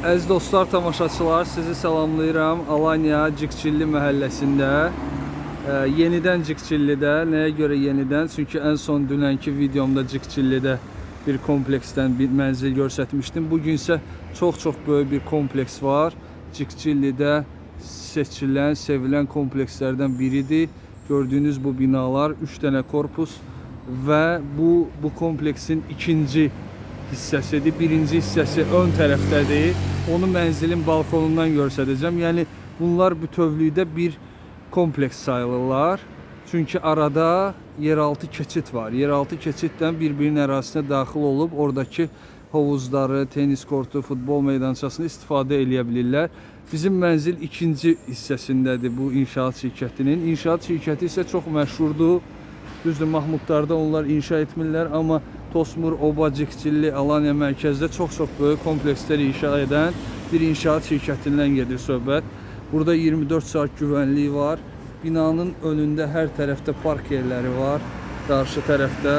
Əziz dostlar, tamaşaçılar, sizi salamlayıram. Alanya Cikçilli məhəlləsində. E, yenidən Cikçillidə. Nəyə görə yenidən? Çünki ən son dünənki videomda Cikçillidə bir kompleksdən bir mənzil göstərmişdim. Bu gün isə çox-çox böyük bir kompleks var. Cikçillidə seçilən, sevilən komplekslərdən biridir. Gördüyünüz bu binalar 3 dənə korpus və bu bu kompleksin ikinci hissəsidir. Birinci hissəsi ön tərəfdədir. Onu mənzilin balkonundan göstərəcəm. Yəni bunlar bütövlükdə bir kompleks sayılırlar. Çünki arada yeraltı keçid var. Yeraltı keçiddən bir-birinin ərazisinə daxil olub oradakı hovuzları, tenis kortu, futbol meydançasını istifadə edə bilirlər. Bizim mənzil ikinci hissəsindədir bu inşaat şirkətinin. İnşaat şirkəti isə çox məşhurdur. Düzdür, Mahmudlarda onlar inşa etmirlər, amma Tosmur, Oba, Cikçilli, Alanya mərkəzdə çox-çox böyük komplekslər inşa edən bir inşaat şirkətindən gedir söhbət. Burada 24 saat güvənliyi var. Binanın önündə hər tərəfdə park yerləri var. Qarşı tərəfdə.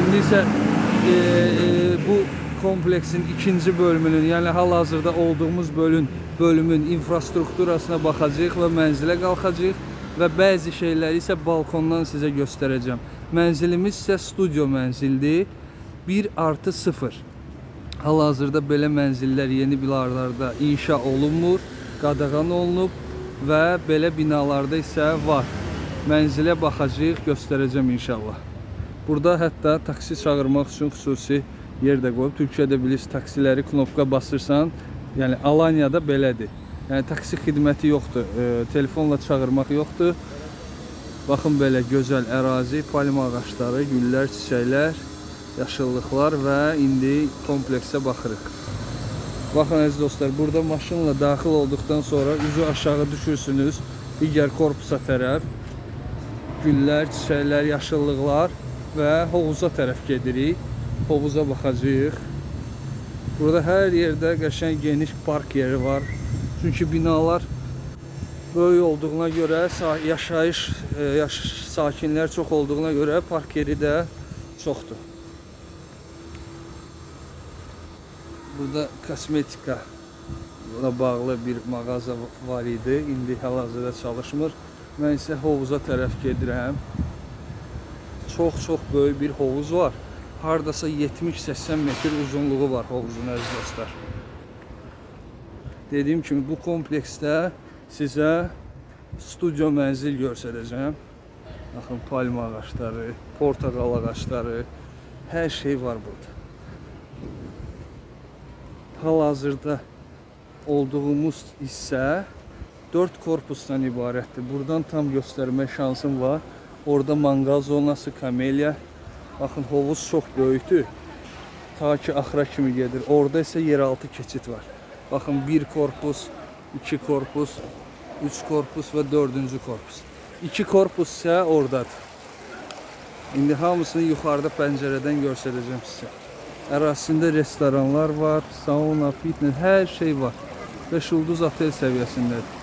İndi isə e, e, bu kompleksin ikinci bölümünün, yəni hal-hazırda olduğumuz bölüm bölümün infrastrukturasına baxacağıq və mənzilə qalxacağıq və bəzi şeyləri isə balkondan sizə göstərəcəm. Mənzilimiz isə studio mənzildir. 1 artı 0. Hal-hazırda belə mənzillər yeni binalarda inşa olunmur, qadağan olunub və belə binalarda isə var. Mənzilə baxacağıq, göstərəcəm inşallah. Burada hətta taksi çağırmaq üçün xüsusi yer də qoyub. Türkiyədə bilirsiniz taksiləri knopka basırsan, yəni Alanyada belədir. Yəni taksi xidməti yoxdur, e, telefonla çağırmaq yoxdur. Baxın belə gözəl ərazi, palma ağacları, güllər, çiçəklər, yaşıllıqlar və indi kompleksə baxırıq. Baxın əziz dostlar, burada maşınla daxil olduqdan sonra üzü aşağı düşürsünüz digər korpusa tərəf. Güllər, çiçəklər, yaşıllıqlar və hovuza tərəf gedirik. Hovuza baxacağıq. Burada hər yerdə qəşəng geniş park yeri var. Çünki binalar böyük olduğuna görə, yaşayış, e, yaş sakinlər çox olduğuna görə park yeri də çoxdur. Burada kosmetika buna bağlı bir mağaza var idi. İndi hal-hazırda çalışmır. Mən isə hovuza tərəf gedirəm. Çox-çox böyük bir hovuz var. Hardasa 70-80 metr uzunluğu var hovuzun əziz dostlar. Dediyim kimi bu kompleksdə sizə studio mənzil göstərəcəm. Baxın palma ağacları, portaqal ağacları, hər şey var burada. Hal-hazırda olduğumuz hissə 4 korpusdan ibarətdir. Buradan tam göstərmə şansım var. Orada manqal zonası, kamelya. Baxın hovuz çox böyükdür. Ta ki axıra kimi gedir. Orada isə yeraltı keçid var. Baxın 1 korpus, 2 korpus, 3 korpus və 4-cü korpus. 2 korpus isə oradadır. İndi hamısını yuxarıda pəncərədən göstərəcəm sizə. Ərazisində restoranlar var, sauna, fitness, hər şey var. 5 ulduz otel səviyyəsindədir.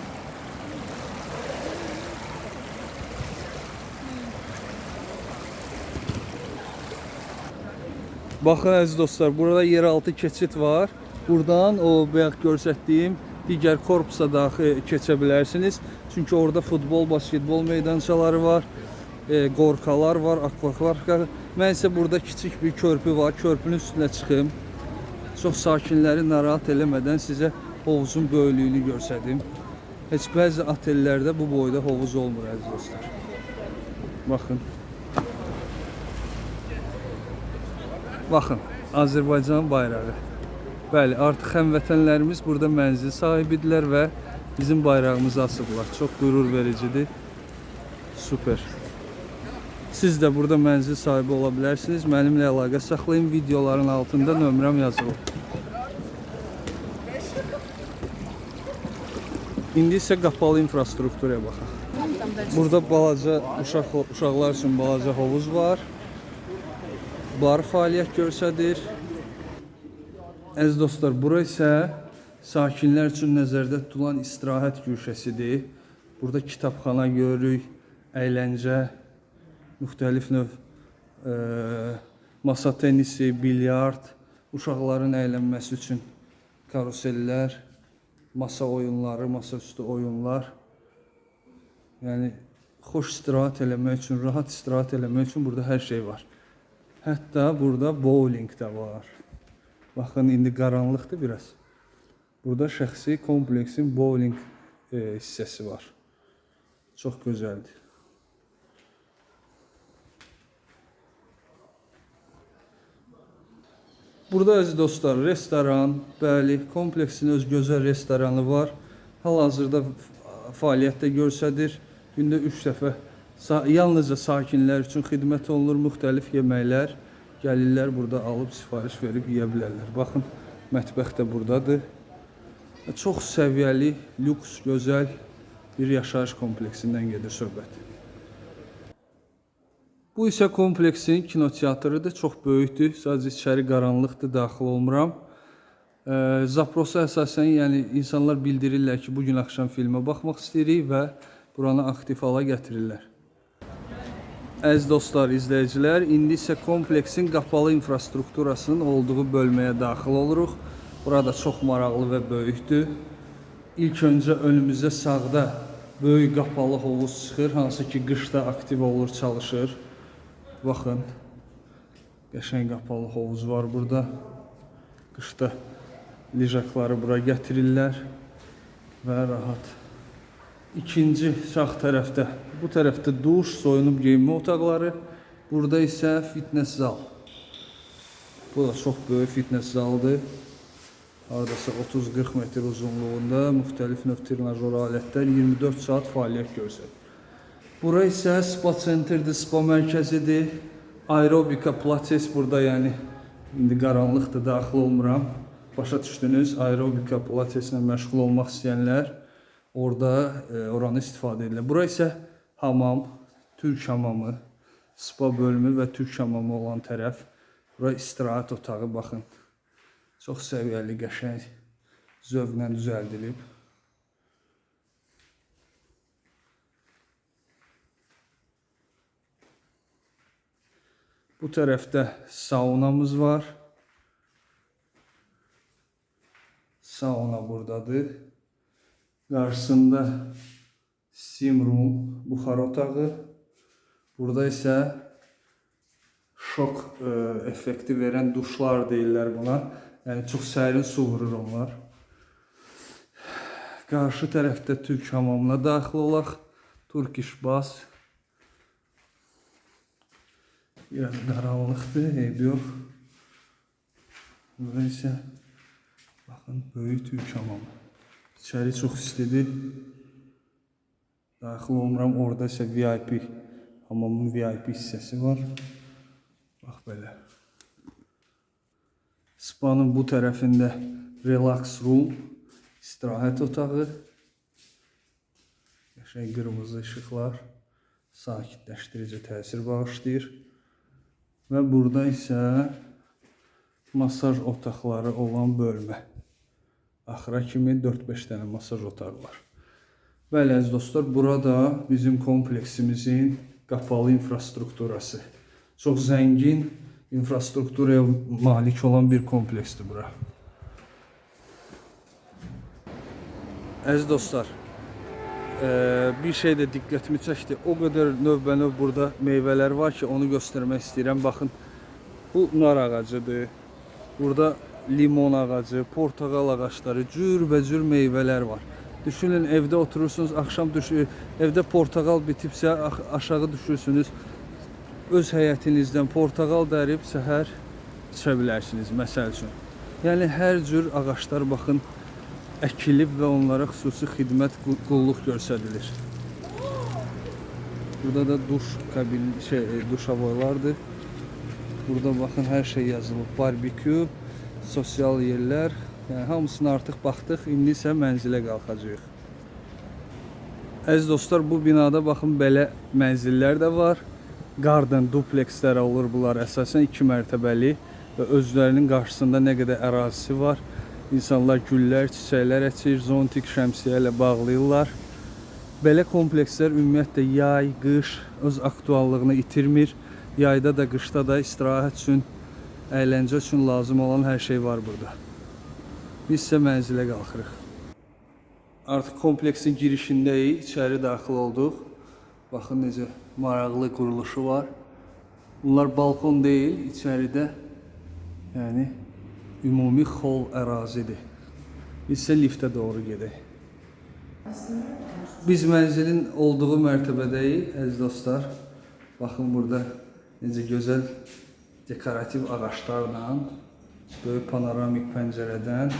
Baxın əziz dostlar, burada yeraltı keçid var. Buradan o bayaq göstərdiyim digər korpusa daxil keçə bilərsiniz. Çünki orada futbol, basketbol meydançaları var, e, qorxalar var, akvaparklar. Mən isə burada kiçik bir körpü var. Körpünün üstünə çıxım. Çox sakinləri narahat eləmədən sizə hovuzun böyüklüyünü göstərdim. Heç bəzi otellərdə bu boyda hovuz olmur əziz dostlar. Baxın. Baxın, Azərbaycan bayrağı. Bəli, artıq həmvətənlərimiz burada mənzil sahibidirlər və bizim bayrağımızı asıblar. Çox qürur vericidir. Super. Siz də burada mənzil sahibi ola bilərsiniz. Mənimlə əlaqə saxlayın. Videoların altında nömrəm yazılıb. İndi isə qapalı infrastrukturaya baxaq. Burada balaca uşaq uşaqlar üçün balaca hovuz var. Bar fəaliyyət göstərir. Əziz dostlar, bura isə sakinlər üçün nəzərdə tutulan istirahət güşəsidir. Burada kitabxana görürük, əyləncə, müxtəlif növ e, masa tenisi, bilyard, uşaqların əylənməsi üçün karusellər, masa oyunları, masaüstü oyunlar. Yəni xoş istirahət eləmək üçün, rahat istirahət eləmək üçün burada hər şey var. Hətta burada bowling də var. Baxın indi qaranlıqdır biraz. Burada şəxsi kompleksin bowling e, hissəsi var. Çox gözəldir. Burada əziz dostlar, restoran, bəli, kompleksin öz gözəl restoranı var. Hal-hazırda fəaliyyətdə göstərir. Gündə 3 dəfə yalnızca sakinlər üçün xidmət olunur, müxtəlif yeməklər gəlirlər burada alıb sifariş verib yeyə bilərlər. Baxın, mətbəx də burdadır. Çox səviyyəli, lüks, gözəl bir yaşayış kompleksindən gedir söhbət. Bu isə kompleksin kinoteatrıdır. Çox böyükdür. Sadəcə içəri qaranlıqdır, daxil olmuram. Ee, Zaprosa əsasən, yəni insanlar bildirirlər ki, bu gün axşam filmə baxmaq istəyirik və buranı aktiv hala gətirirlər. Əziz dostlar, izləyicilər, indi isə kompleksin qapalı infrastrukturasının olduğu bölməyə daxil oluruq. Burada çox maraqlı və böyükdür. İlk öncə önümüzdə sağda böyük qapalı hovuz çıxır, hansı ki qışda aktiv olur, çalışır. Baxın. Qəşəng qapalı hovuz var burada. Qışda lijakları bura gətirirlər və rahat. İkinci sağ tərəfdə, bu tərəfdə duş, soyunub geyinmə otaqları, burada isə fitness zal. Bu da çox böyük fitness zaldır. Hardasa 30-40 metr uzunluğunda müxtəlif növ trenajör alətlər 24 saat fəaliyyət göstərir. Bura isə spa centerdir, spa mərkəzidir. Aerobika pilates burada, yəni indi qaranlıqdır, daxil olmuram. Başa düşdünüz? Aerobika pilateslə məşğul olmaq istəyənlər orada e, oranı istifadə edirlər. Bura isə hamam, türk hamamı, spa bölümü və türk hamamı olan tərəf. Bura istirahət otağı, baxın. Çox səviyyəli, qəşəng, zövqlə düzəldilib. Bu tərəfdə saunamız var. Sauna buradadır. Qarşısında steam room, buxar otağı. Burada isə şok e, effekti verən duşlar deyirlər buna. Yəni çox sərin su vurur onlar. Qarşı tərəfdə türk hamamına daxil olaq. Turkish Bath. Biraz qaranlıqdır, eyb yox. Burada isə baxın böyük türk hamamı. İçəri çox istidir. Daxil olmuram, orada isə VIP hamamın VIP hissəsi var. Bax belə. Spanın bu tərəfində relax room, istirahət otağı. Qəşəng qırmızı işıqlar sakitləşdirici təsir bağışlayır. Və burada isə masaj otaqları olan bölmə. Axıra kimi 4-5 dənə masaj otağı var. Bəli əziz dostlar, burada bizim kompleksimizin qapalı infrastrukturası. Çox zəngin infrastrukturaya malik olan bir kompleksdir bura. Əziz dostlar, eee, bir şey də diqqətimi çəkdi. O qədər növbənöv burada meyvələr var ki, onu göstərmək istəyirəm. Baxın, bu nar ağacıdır. Burada limon ağacı, portağal ağacları, cürbəcür meyvələr var. Düşünün evdə oturursunuz, axşam düş evdə portağal bitibsə aşağı düşürsünüz. Öz həyətinizdən portağal dərib səhər içə bilərsiniz məsəl üçün. Yəni hər cür ağaclar baxın əkilib və onlara xüsusi xidmət qul- qulluq göstərilir. Burada da duş kabin şey duş havalardır. Burada baxın hər şey yazılıb. Barbekü, sosial yerlər, yəni hamısına artıq baxdıq. İndi isə mənzilə qalxacağıq. Əziz dostlar, bu binada baxın belə mənzillər də var. Garden duplekslər olur bunlar əsasən 2 mərtəbəli və özlərinin qarşısında nə qədər ərazisi var. İnsanlar güllər, çiçəklər əkir, zontik şəmsiyə ilə bağlayırlar. Belə komplekslər ümumiyyətlə yay, qış öz aktuallığını itirmir. Yayda da, qışda da istirahət üçün, əyləncə üçün lazım olan hər şey var burada. Biz isə mənzilə qalxırıq. Artıq kompleksin girişindəyik, içəri daxil olduq. Baxın necə maraqlı quruluşu var. Bunlar balkon deyil, içəridə yəni ümumi xol ərazidir. Biz isə liftə doğru gedək. Biz mənzilin olduğu mərtəbədəyik, əziz dostlar. Baxın burada necə gözəl dekorativ ağaclarla böyük panoramik pəncərədən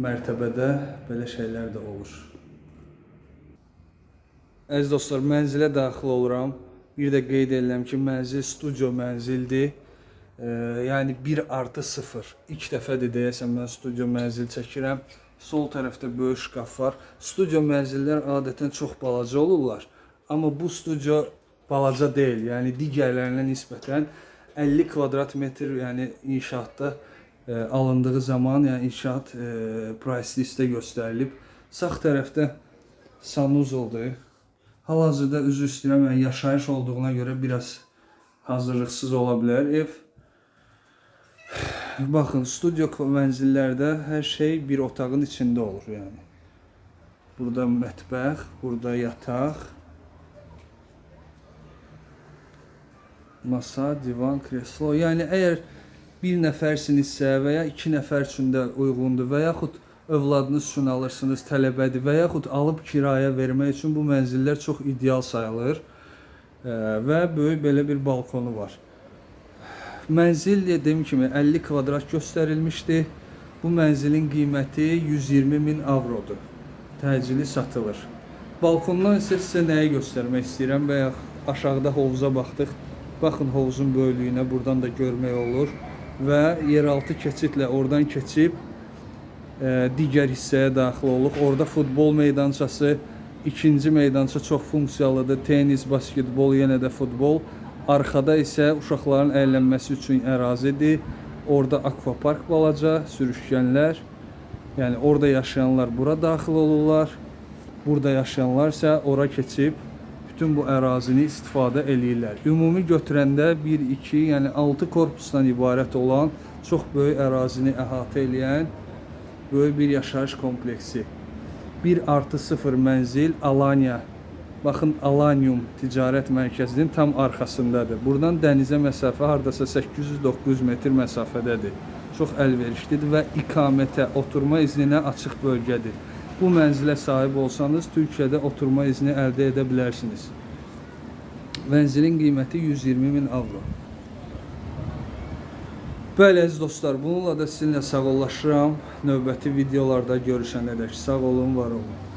mərtəbədə belə şeylər də olur. Əziz dostlar, mənzilə daxil oluram. Bir də qeyd edirəm ki, mənzil studio mənzildir. Ee, yəni 1 artı 0. İlk dəfədir deyəsən mən studio mənzil çəkirəm. Sol tərəfdə böyük şkaf var. Studio mənzillər adətən çox balaca olurlar. Amma bu studio balaca deyil. Yəni digərlərinə nisbətən 50 kvadrat metr, yəni inşaatda e, alındığı zaman, yəni inşaat e, price listə göstərilib. Sağ tərəfdə sanuzoldur. Hal-hazırda üzr istəyirəm, yəni yaşayış olduğuna görə biraz hazırlıqsız ola bilər ev. Baxın, studio mənzillərdə hər şey bir otağın içində olur, yəni. Burada mətbəx, burada yataq, masa, divan, kreslo. Yəni əgər bir nəfərsinizsə və ya iki nəfər üçün də uyğundur və yaxud övladınız üçün alırsınız, tələbədir və yaxud alıb kirayə vermək üçün bu mənzillər çox ideal sayılır. Ə, və böyük belə bir balkonu var. Mənzil dediyim kimi 50 kvadrat göstərilmişdi. Bu mənzilin qiyməti 120 min avrodur. Təcili satılır. Balkondan isə sizə nəyi göstərmək istəyirəm və ya aşağıda hovuza baxdıq. Baxın hovuzun böyüklüyünə buradan da görmək olur və yeraltı keçidlə oradan keçib e, digər hissəyə daxil oluq. Orada futbol meydançası, ikinci meydança çox funksiyalıdır. Tennis, basketbol, yenə də futbol. Arxada isə uşaqların əylənməsi üçün ərazidir. Orada akvapark balaca, sürüşkənlər. Yəni orada yaşayanlar bura daxil olurlar. Burada yaşayanlar isə ora keçib bütün bu ərazini istifadə eləyirlər. Ümumi götürəndə 1 2, yəni 6 korpusdan ibarət olan çox böyük ərazini əhatə edən böyük bir yaşayış kompleksi. 1 artı 0 mənzil Alanya. Baxın Alanium ticarət mərkəzinin tam arxasındadır. Buradan dənizə məsafə hardasa 800-900 metr məsafədədir. Çox əlverişlidir və iqamətə, oturma izninə açıq bölgədir. Bu mənzilə sahib olsanız Türkiyədə oturma izni əldə edə bilərsiniz. Mənzilin qiyməti 120 min avro. Bəli əziz dostlar, bununla da sizinlə sağollaşıram. Növbəti videolarda görüşənədək sağ olun, var olun.